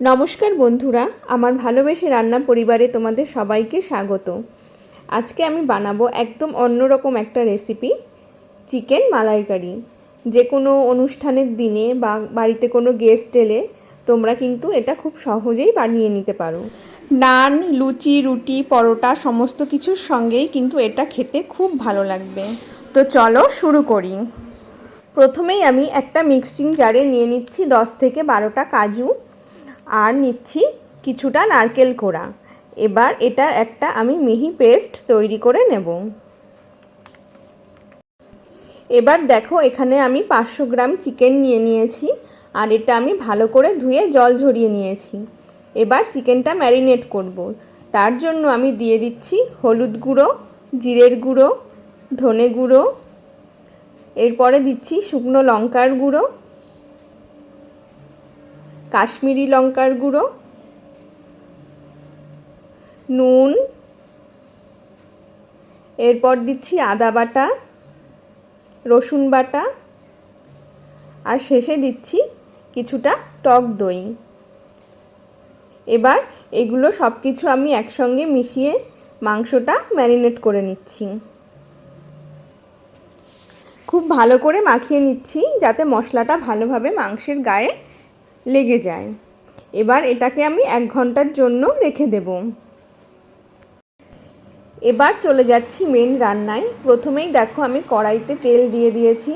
নমস্কার বন্ধুরা, আমার ভালোবেসে রান্না পরিবারে তোমাদের সবাইকে স্বাগত। আজকে আমি বানাবো একদম অন্যরকম একটা রেসিপি চিকেন মালাইকারি। যে কোনো অনুষ্ঠানের দিনে বা বাড়িতে কোনো গেস্ট এলে তোমরা কিন্তু এটা খুব সহজেই বানিয়ে নিতে পারো। নান, লুচি, রুটি, পরোটা সমস্ত কিছুর সঙ্গেই কিন্তু এটা খেতে খুব ভালো লাগবে। তো চলো শুরু করি। প্রথমেই আমি একটা মিক্সিং জারে নিয়ে নিচ্ছি দশ থেকে বারোটা কাজু। আর নিচ্ছি কিছুটা নারকেল কোড়া। এবার এটার একটা আমি মিহি পেস্ট তৈরি করে নেব। এবার দেখো, এখানে আমি পাঁচশো গ্রাম চিকেন নিয়ে নিয়েছি আর এটা আমি ভালো করে ধুয়ে জল ঝরিয়ে নিয়েছি। এবার চিকেনটা ম্যারিনেট করব। তার জন্য আমি দিয়ে দিচ্ছি হলুদ গুঁড়ো, জিরের গুঁড়ো, ধনে গুঁড়ো। এরপরে দিচ্ছি শুকনো লঙ্কার গুঁড়ো। কাশ্মীরি লঙ্কার গুঁড়ো, নুন, এরপর দিচ্ছি আদা বাটা, রসুন বাটা, আর শেষে দিচ্ছি কিছুটা টক দই। এবার এগুলো সব কিছু আমি একসঙ্গে মিশিয়ে মাংসটা ম্যারিনেট করে নিচ্ছি। খুব ভালো করে মাখিয়ে নিচ্ছি যাতে মশলাটা ভালোভাবে মাংসের গায়ে লেগে যায়। এবার এটাকে আমি এক ঘণ্টার জন্য রেখে দেব। এবার চলে যাচ্ছি মেন রান্নায়। প্রথমেই দেখো আমি কড়াইতে তেল দিয়ে দিয়েছি।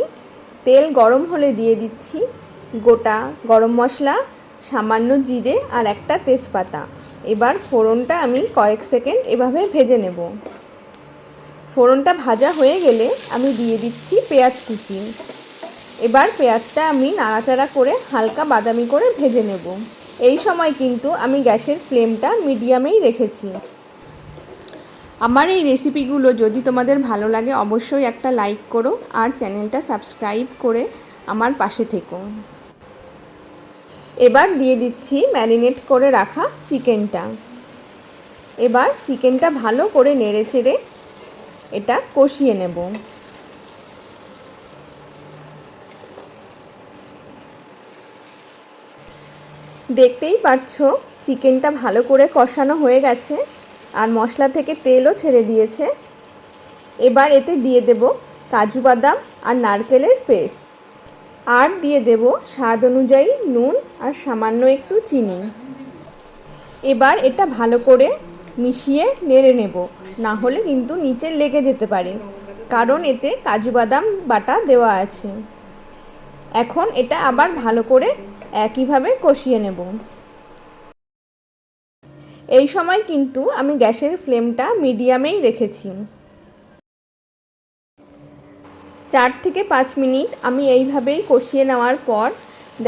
তেল গরম হলে দিয়ে দিচ্ছি গোটা গরম মশলা, সামান্য জিরে আর একটা তেজপাতা। এবার ফোড়নটা আমি কয়েক সেকেন্ড এভাবে ভেজে নেব। ফোড়নটা ভাজা হয়ে গেলে আমি দিয়ে দিচ্ছি পেঁয়াজ কুচি। এবার পেঁয়াজটা আমি নাড়াচাড়া করে হালকা বাদামি করে ভেজে নেব। এই সময় কিন্তু আমি গ্যাসের ফ্লেমটা মিডিয়ামেই রেখেছি। আমার এই রেসিপিগুলো যদি তোমাদের ভালো লাগে, অবশ্যই একটা লাইক করো আর চ্যানেলটা সাবস্ক্রাইব করে আমার পাশে থেকো। এবার দিয়ে দিচ্ছি ম্যারিনেট করে রাখা চিকেনটা। এবার চিকেনটা ভালো করে নেড়ে চেড়ে এটা কষিয়ে নেব। দেখতেই পাচ্ছ চিকেনটা ভালো করে কষানো হয়ে গেছে আর মশলা থেকে তেলও ছেড়ে দিয়েছে। এবার এতে দিয়ে দেব কাজু বাদাম আর নারকেলের পেস্ট। আর দিয়ে দেব স্বাদ অনুযায়ী নুন আর সামান্য একটু চিনি। এবার এটা ভালো করে মিশিয়ে নেড়ে নেব, না হলে কিন্তু নিচে লেগে যেতে পারে, কারণ এতে কাজু বাদাম বাটা দেওয়া আছে। এখন এটা আবার ভালো করে একইভাবে কষিয়ে নেব। এই সময় কিন্তু আমি গ্যাসের ফ্লেমটা মিডিয়ামেই রেখেছি। চার থেকে পাঁচ মিনিট আমি এইভাবেই কষিয়ে নেওয়ার পর,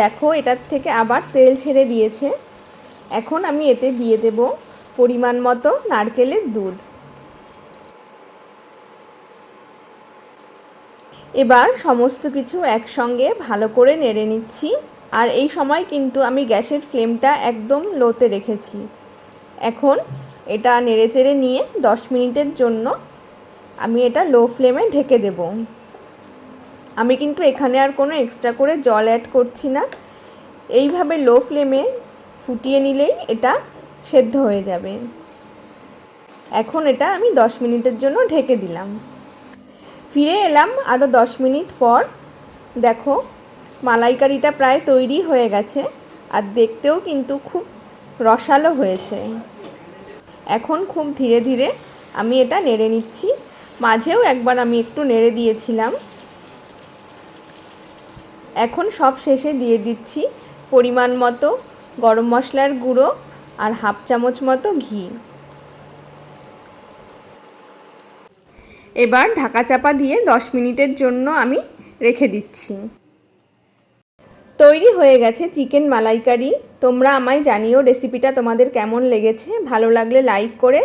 দেখো এটার থেকে আবার তেল ছেড়ে দিয়েছে। এখন আমি এতে দিয়ে দেব পরিমাণ মতো নারকেলের দুধ। এবার সমস্ত কিছু একসঙ্গে ভালো করে নেড়ে নিচ্ছি। আর এই সময় কিন্তু আমি গ্যাসের ফ্লেমটা একদম লোতে রেখেছি। এখন এটা নেড়ে চেড়ে নিয়ে দশ মিনিটের জন্য আমি এটা লো ফ্লেমে ঢেকে দেব। আমি কিন্তু এখানে আর কোনো এক্সট্রা করে জল অ্যাড করছি না। এইভাবে লো ফ্লেমে ফুটিয়ে নিলেই এটা সেদ্ধ হয়ে যাবে। এখন এটা আমি দশ মিনিটের জন্য ঢেকে দিলাম। ফিরে এলাম আরও দশ মিনিট পর। দেখো মালাইকারিটা প্রায় তৈরি হয়ে গেছে আর দেখতেও কিন্তু খুব রসালো হয়েছে। এখন খুব ধীরে ধীরে আমি এটা নেড়ে নিচ্ছি। মাঝেও একবার আমি একটু নেড়ে দিয়েছিলাম। এখন সব শেষে দিয়ে দিচ্ছি পরিমাণ মতো গরম মশলার গুঁড়ো আর হাফ চামচ মতো ঘি। এবার ঢাকা চাপা দিয়ে দশ মিনিটের জন্য আমি রেখে দিচ্ছি। তৈরি হয়ে গেছে চিকেন মালাইকারি। তোমরা আমায় জানিও রেসিপিটা তোমাদের কেমন লেগেছে। ভালো লাগলে লাইক করে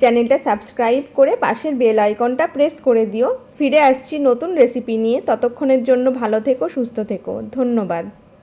চ্যানেলটা সাবস্ক্রাইব করে পাশের বেল আইকনটা প্রেস করে দিও। ফিরে আসছি নতুন রেসিপি নিয়ে। ততক্ষণের জন্য ভালো থেকো, সুস্থ থেকো। ধন্যবাদ।